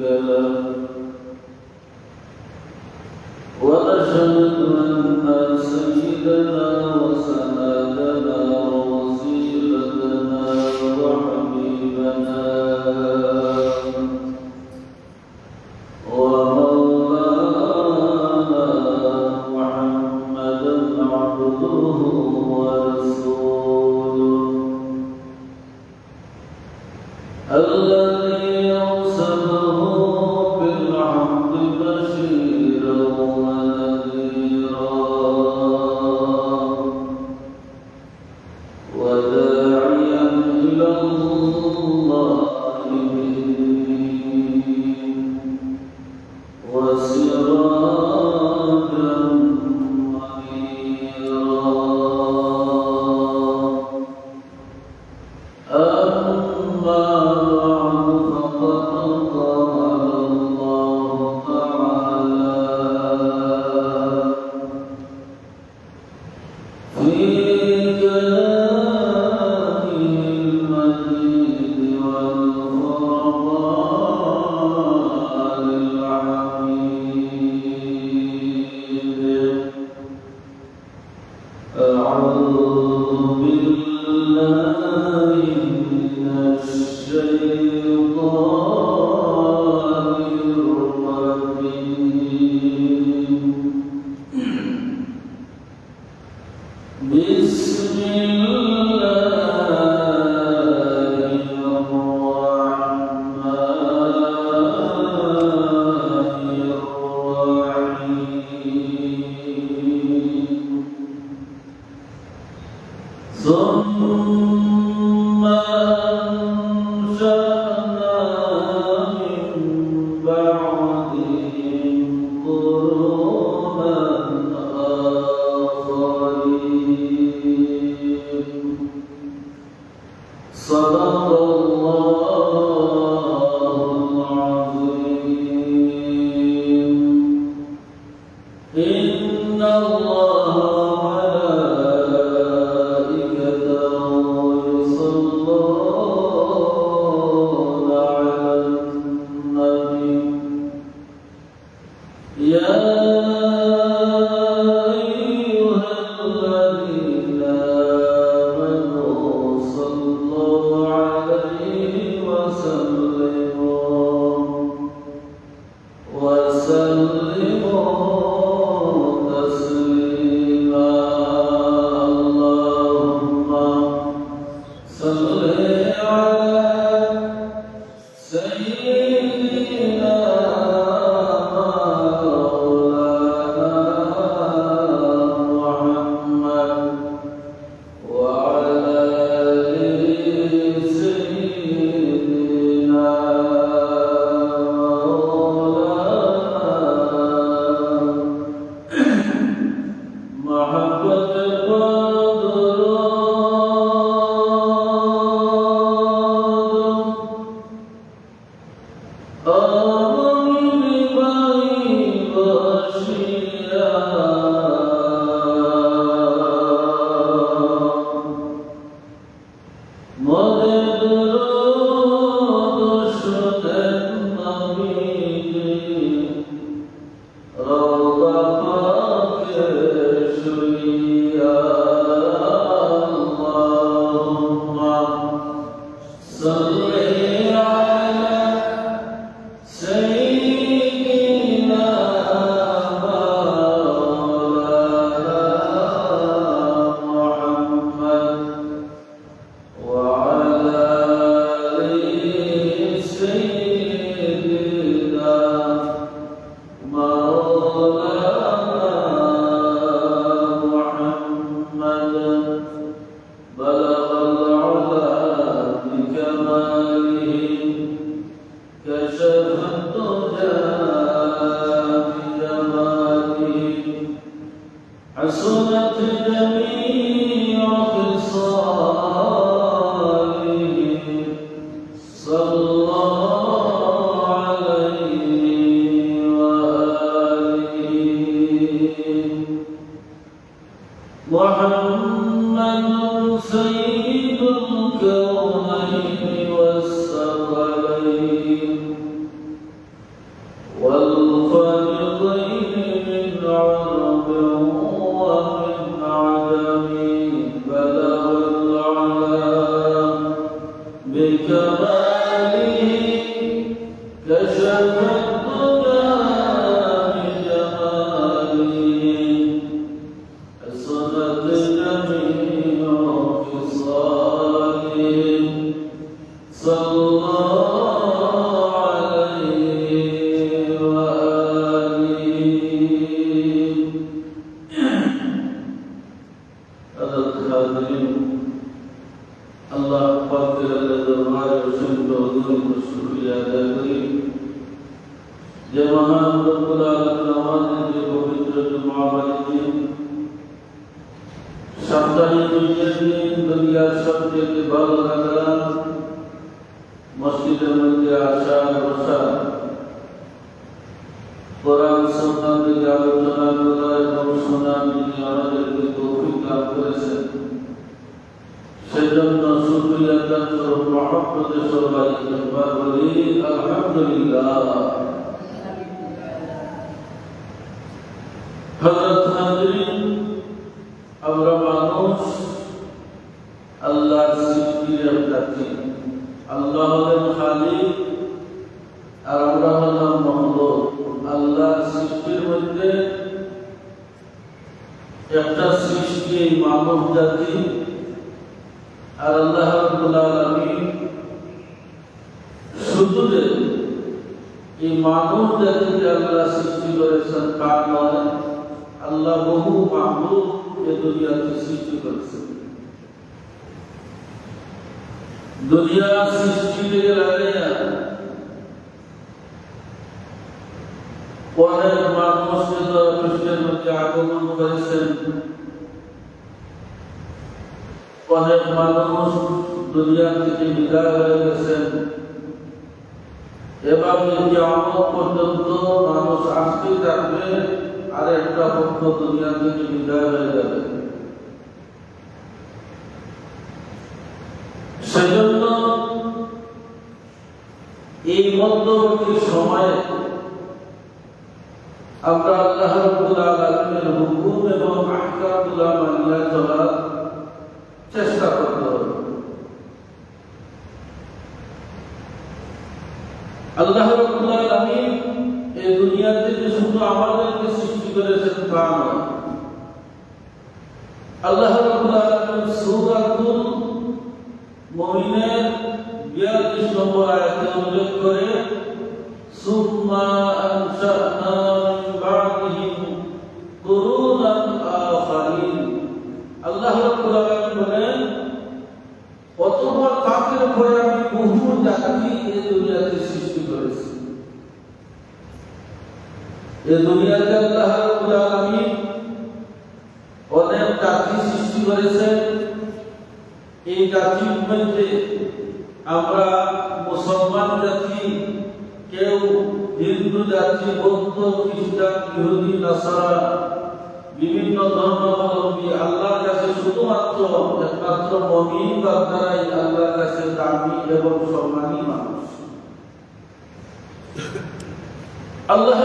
له ونشهد أن سيدنا وسندنا صدق الله সপ্তাহে দুইটা দিন দুনিয়ার সবচেয়ে ভালো লাগা মসজিদের মধ্যে আসা বসা কোরআন সুন্নাহ থেকে আলোচনা করা এবং আলহামদুলিল্লাহ মানুষ আল্লাহর জাতি আল্লাহ হলেন খালিক আর আমরা হলাম মহবুব আল্লাহর সৃষ্টির মধ্যে একটা সৃষ্টি মানব জাতি। আর আল্লাহ শুধু এই মানব জাতিকে আল্লাহ সৃষ্টি করেছেন নয়, আল্লাহ বহু মাহবুব এ দুনিয়াতে সৃষ্টি করেছেন। দুনিয়া সৃষ্টি থেকে লাগাইয়া অনেক মানুষকে তো খ্রিস্টের মধ্যে আগমন করেছেন। অনেক মানুষ দুনিয়া থেকে বিদায় হয়ে গেছেন। এভাবে কিয়ামত পর্যন্ত মানুষ আসতে থাকবে, আর একটা পক্ষ দুনিয়া থেকে বিদায় হয়ে যাবে। সেজন্য এই মধ্যবর্তী সময়ে আমরা আল্লাহ হুকুম এবং চলার চেষ্টা করতে হবে আল্লাহ এই দুনিয়াতে যে শুধু আমাদেরকে সৃষ্টি করেছেন তা নয়। আল্লাহ মুমিনের 42 নম্বর আয়াতে উল্লেখ করে, সুম্মা আনশানা আমি এই দুনিয়াতে সৃষ্টি করেছি। এই দুনিয়াতে আল্লাহ রাব্বুল আলামিন অনেক জাতি সৃষ্টি করেছেন এই জাতির মধ্যে আমরা মুসলমান জাতি, কেউ হিন্দু জাতি, বৌদ্ধ, খ্রিস্টান, ইহুদি, নাসারা, বিভিন্ন ধর্মাবলম্বী আল্লাহর কাছে শুধুমাত্র একমাত্র মমিন বান্দারাই আল্লাহর কাছে দামি এবং সম্মানী মানুষ। আল্লাহ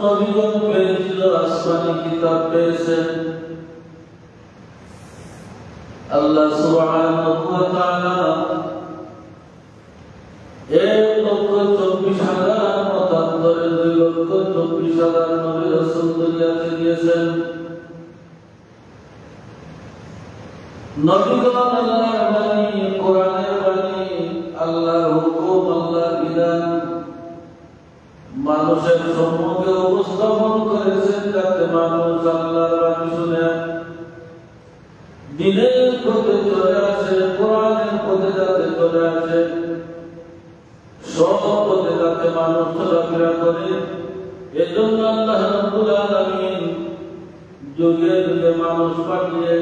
নবীগণ পেয়েছিল আসমানি কিতাব পেয়েছেন আল্লাহ সুবহানাহু ওয়া তাআলা এক লক্ষ চব্বিশ হাজার মতান্তরে দুই লক্ষ চব্বিশ হাজার নবী রসুল দুনিয়াতে দিয়েছেন নবীগণ আল্লাহর মানুষের সম্মুখে উপস্থাপন করেছেন যাতে মানুষ আল্লাহর বাণী দিনের পথে চলে আসে, কোরআনের পথে যাতে চলে আসে। সব পথে যাতে মানুষ চলাফেরা করে। এজন্য আল্লাহ রাব্বুল যুগে যুগে মানুষ পাঠিয়ে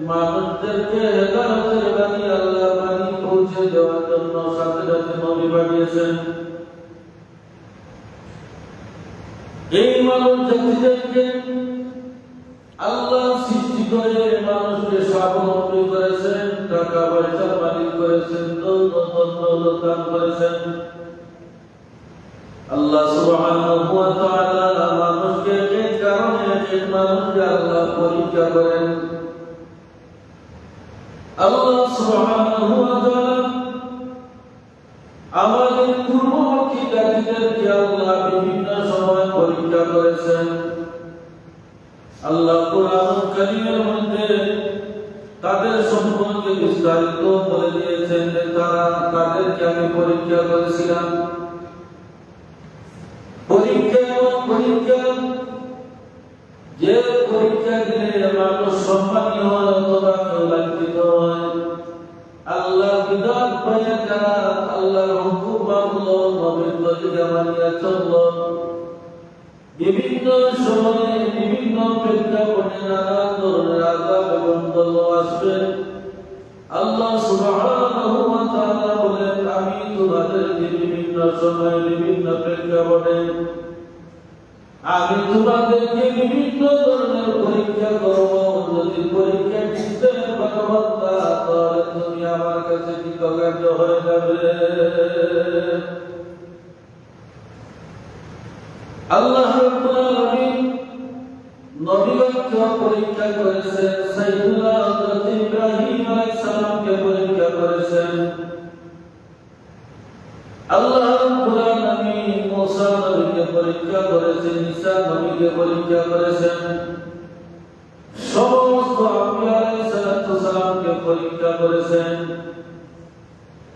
মানুষদেরকে হেদায়তের বাণী আল্লাহর বাণী পৌঁছে দেওয়ার জন্য সাথে সাথে পাঠিয়েছেন। এই মানুষ জাতিদেরকে আল্লাহ সৃষ্টি করে, মানুষকে স্বাবলম্বী করেছেন টাকা পয়সার মালিক করেছেন দান করেছেন। আল্লাহ সুবহানাহু ওয়া তাআলা মানুষকে এক কারণে এক মানুষকে আল্লাহ পরীক্ষা করেন। আল্লাহ সুবহানাহু ওয়া তাআলা আল্লাহ কোরআন কারীমের মধ্যে তাদের সম্পর্কে বিস্তারিত বলে দিয়েছেন যে তারা তাদেরকে আমি পরীক্ষা করেছিলাম। পরীক্ষা এবং পরীক্ষা, যে পরীক্ষা দিলে মানুষ সম্মানী হয় অথবা কেউ লাঞ্ছিত হয়। আল্লাহ বিধান পাইয়া যারা আল্লাহর হুকুম মানল নবীর তরিকা মানিয়া চলল। বিভিন্ন সময়ে বিভিন্ন প্রেক্ষাপটে নানা ধরনের আজাব এবং দল আসবে। আল্লাহ সুবহানাহু বলেন, আমি তোমাদেরকে বিভিন্ন সময়ে বিভিন্ন প্রেক্ষাপটে, আমি তোমাদেরকে বিভিন্ন ধরনের পরীক্ষা করব। যদি পরীক্ষা দিতে পারো তাহলে তুমি আমার কাছে কৃতকার্য হয়ে যাবে। আল্লাহ নবীকে পরীক্ষা করেছেন সাইয়্যিদুনা হযরত ইব্রাহিম আলাইহিস সমস্ত আম্বিয়া আলাইহিস পরীক্ষা করেছেন।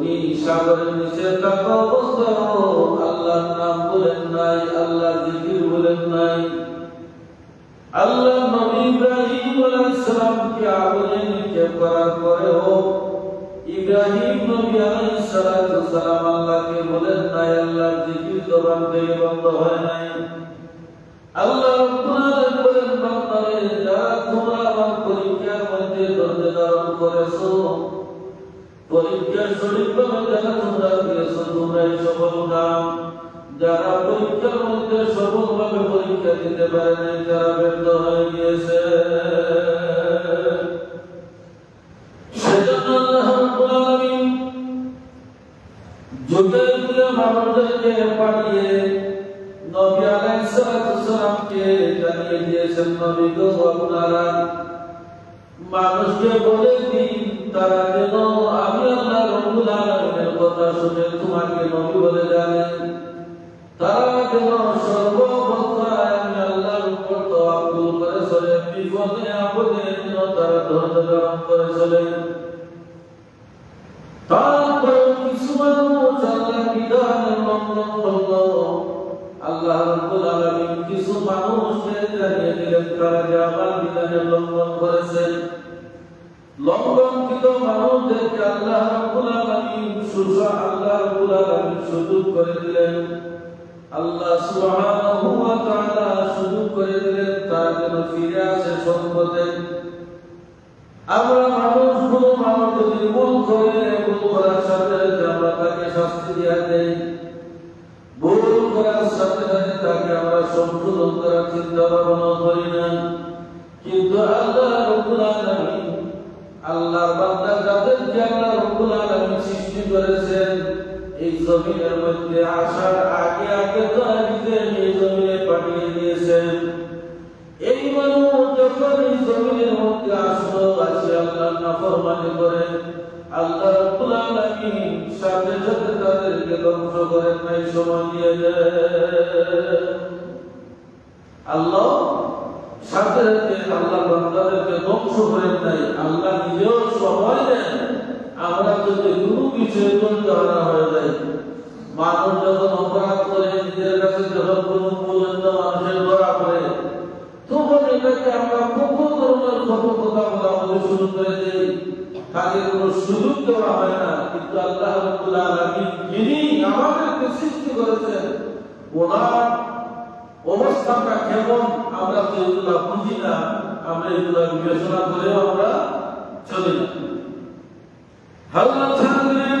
উনি সাগরের নিচে আল্লাহ জিকির বলেন নাই। আল্লাহ জিকির জবান থেকে হয় নাই। আল্লাহ রাব্বুল আলামিন বলেন যারা তোমরা আমার পরীক্ষার মধ্যে ধৈর্য ধারণ পরীক্ষার সঠিকভাবে যারা তোমরা দিয়েছ তোমরাই পরীক্ষা দিতে পারে তারা ব্যর্থ হয়ে গিয়েছে। সেজন্য আল্লাহ রাব্বুল আলামিন পাঠিয়ে নবী আলাইহিস জানিয়ে দিয়েছেন আপনারা। মানুষকে বলে দিন, তারা যেন আমি আল্লাহ রব্বুল আলামিনের কথা শুনে তোমাকে নবী বলে জানে। তারা যেন সর্ববস্থায় আমি আল্লাহর উপর তাওয়াক্কুল করে চলে, বিপদে, আপদে যেন তারা ধৈর্য ধারণ করে চলে। তারপরে আল্লাহ রাব্বুল কিছু মানুষকে জানিয়ে দিলেন তারা যে আমার বিধানের লঙ্ঘন করেছেন। করে দিলেন। আল্লাহ সুবহানাহু ওয়া তাআলা করে দিলেন, তারা যেন ফিরে আসে সম্পদে। আমরা মানুষ করে সাথে আমরা তাকে শাস্তি দিয়া দেই। ভুল করার সাথে সাথে তাকে আমরা সংশোধন করার চিন্তা ভাবনা করি না। কিন্তু আল্লাহ রব্বুল আলামিন আল্লাহর বান্দা যাদেরকে আল্লাহ রব্বুল আলামিন সৃষ্টি করেছেন এই জমিনের মধ্যে আসার আগে আগে তো নিজে এই জমিনে পাঠিয়ে দিয়েছেন। যখন জমিনের মধ্যে আসলো আসে আল্লাহ নাফরমানি করে, আল্লাহ রাব্বুল আলামিন সাথে সাথে তাদেরকে ধ্বংস করেন নাই, সময় দিয়ে দেন। আল্লাহ সাথে সাথে আল্লাহ বান্দাদেরকে ধ্বংস করেন নাই, আল্লাহ নিজেও সময় দেন। আমরা যদি কোনো বিষয়ে ধরা হয়ে যাই, মানুষ যখন অপরাধ করে, নিজের কাছে যখন কোনো মানুষের শুরু করে ওনার অবস্থাটা কেমন আমরা তো এগুলা বুঝি না, আমরা এগুলা বিবেচনা আমরা চলি না। থাকবেন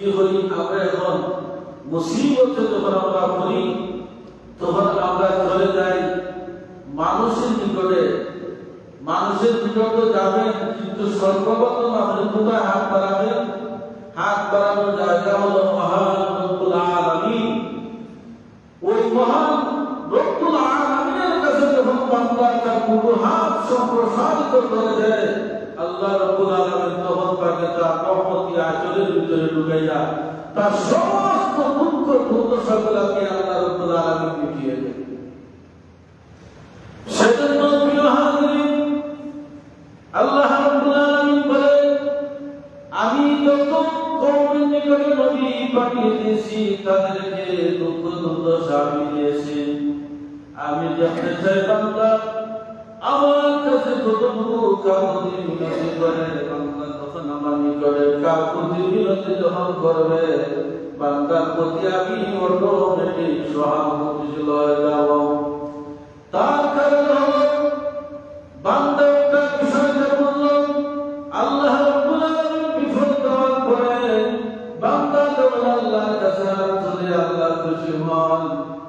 কি করি আমরা এখন মুসিবতে যখন আমরা পড়ি তখন আমরা চলে যাই মানুষের নিকটে। মানুষের নিকটে যাবেন কিন্তু সর্বপ্রথম আপনি কোথায় হাত বাড়াবেন? হাত বাড়ানোর জায়গা হলো মহান রব্বুল ওই মহান রব্বুল আলামিনের কাছে যখন বান্দা তার পুরো হাত সম্প্রসারিত করে দেয়, আল্লাহ ঢুকাইয়া তার সমস্ত দুঃখ দুর্দশাগুলাকে আল্লাহ রব্বুল আলামিন মিটিয়ে দেয়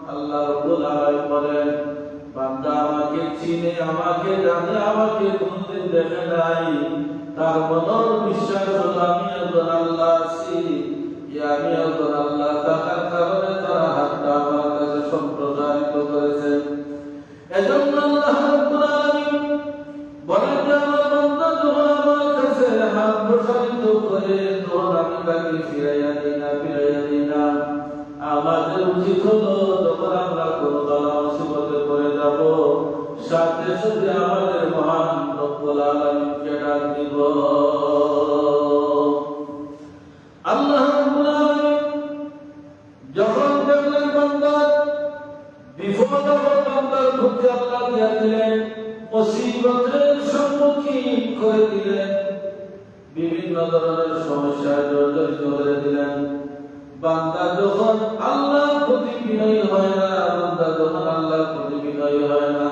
আল্লাহ রাব্বুল আমাকে চিনে আমাকে জানে আমাকে কোনদিন দেখে সাথে আমাদের আল্লাহ আল্লাহ করে দিলেন বিভিন্ন ধরনের সমস্যায় জর্জরিত করে দিলেন বান্দা যখন আল্লাহর প্রতি বিনয়ী হয় না, বান্দা যখন আল্লাহর প্রতি বিনয়ী হয় না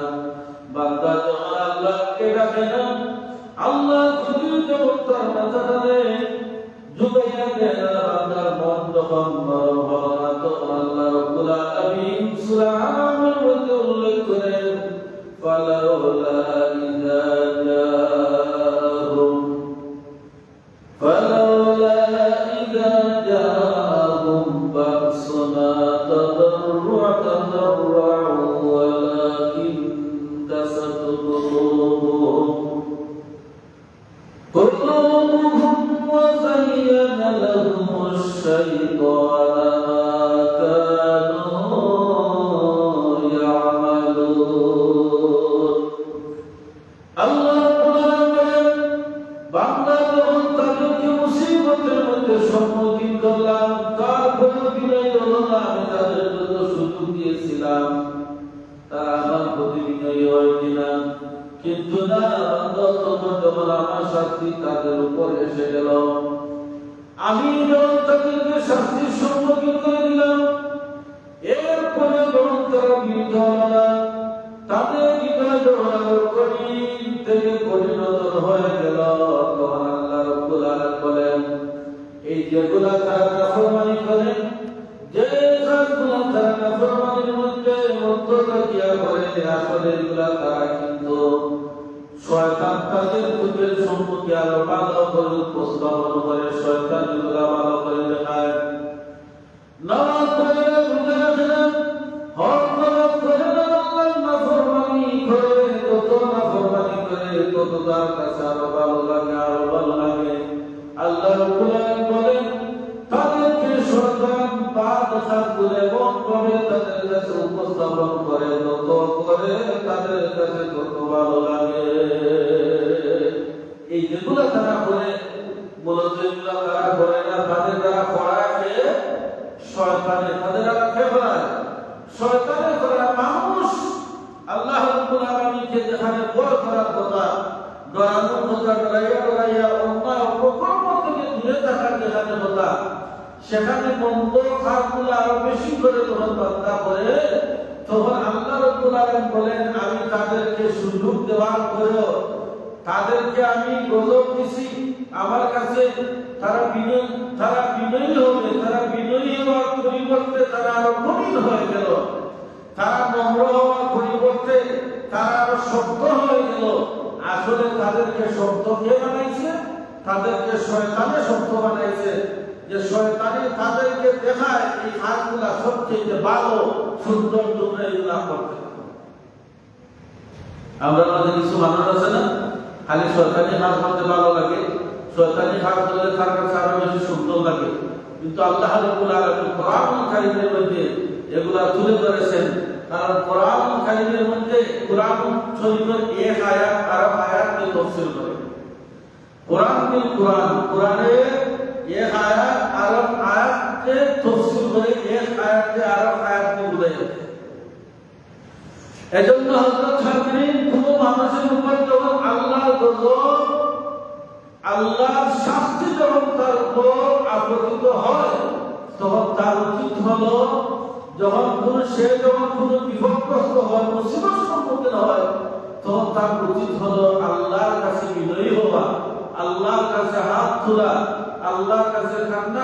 বান্দা যখন আল্লাহকে না। আল্লাহ যদি যখন তার মাথাটা দেয় বান্দার মন তখন নরম তখন আল্লাহ রব্বুল আলামিন মধ্যে উল্লেখ করেন কিন্তু আমার শাস্তি তাদের উপর এসে গেল আমি যখন তাদেরকে শাস্তির সম্মুখীন করে দিলাম এরপরে যখন তারা না তাদের কঠিন থেকে গেল এই যেগুলা তারা তারা করে তারা কিন্তু শয়তান তাদের পূজের সম্মুখে আরও ভালো করে উপস্থাপন করে শয়তান ভালো করে দেখায় না? তখন আল্লাহ বলেন, আমি তাদেরকে সুযোগ দেওয়ার পরেও তাদেরকে আমি গজব দিছি। আমার কাছে তারা বিনয়, তারা বিনয়ী হবে, তারা বিনয়ী হওয়ার পরিবর্তে তারা আরও কঠিন হয়ে গেল। তারা নম্র হওয়ার পরিবর্তে তারা আরও শক্ত হয়ে গেল। আসলে তাদেরকে শক্ত কে বানাইছে? তাদেরকে শয়তানে শক্ত বানাইছে। যে শয়তানে তাদেরকে দেখায় এই কাজগুলা সবচেয়ে ভালো সুন্দর তোমরা এগুলা করতে আমরা আমাদের কিছু মানুষ আছে না? খালি সরকারি কাজ করতে ভালো লাগে। সরকারি কাজ করলে তার কাছে আরও বেশি সুন্দর লাগে। কিন্তু আল্লাহ রাব্বুল আলামিন মধ্যে এগুলা তুলে ধরেছেন। কারণ কোরআন মধ্যে কোরআন শরীফের এক আয়াত আর আয়াতকে তফসিল করে। কোরআন বিল কোরআন, কোরআনের এক আয়াত আরব আয়াতকে তফসিল করে এক আয়াতকে আরব আয়াতকে বোঝায় এজন্য হযরত হাকিম পুরো মানুষের উপর যখন আল্লাহর গজব, আল্লাহর শাস্তি যখন তার উপর আপতিত হয়, তখন তার উচিত হলো যখন কোন সে যখন কোন বিপদগ্রস্ত হয়, মুসিবত সম্মুখীন হয়, তখন তার উচিত হল আল্লাহর কাছে বিনয়ী হওয়া, আল্লাহর কাছে হাত তোলা আল্লাহর কাছে ঠান্ডা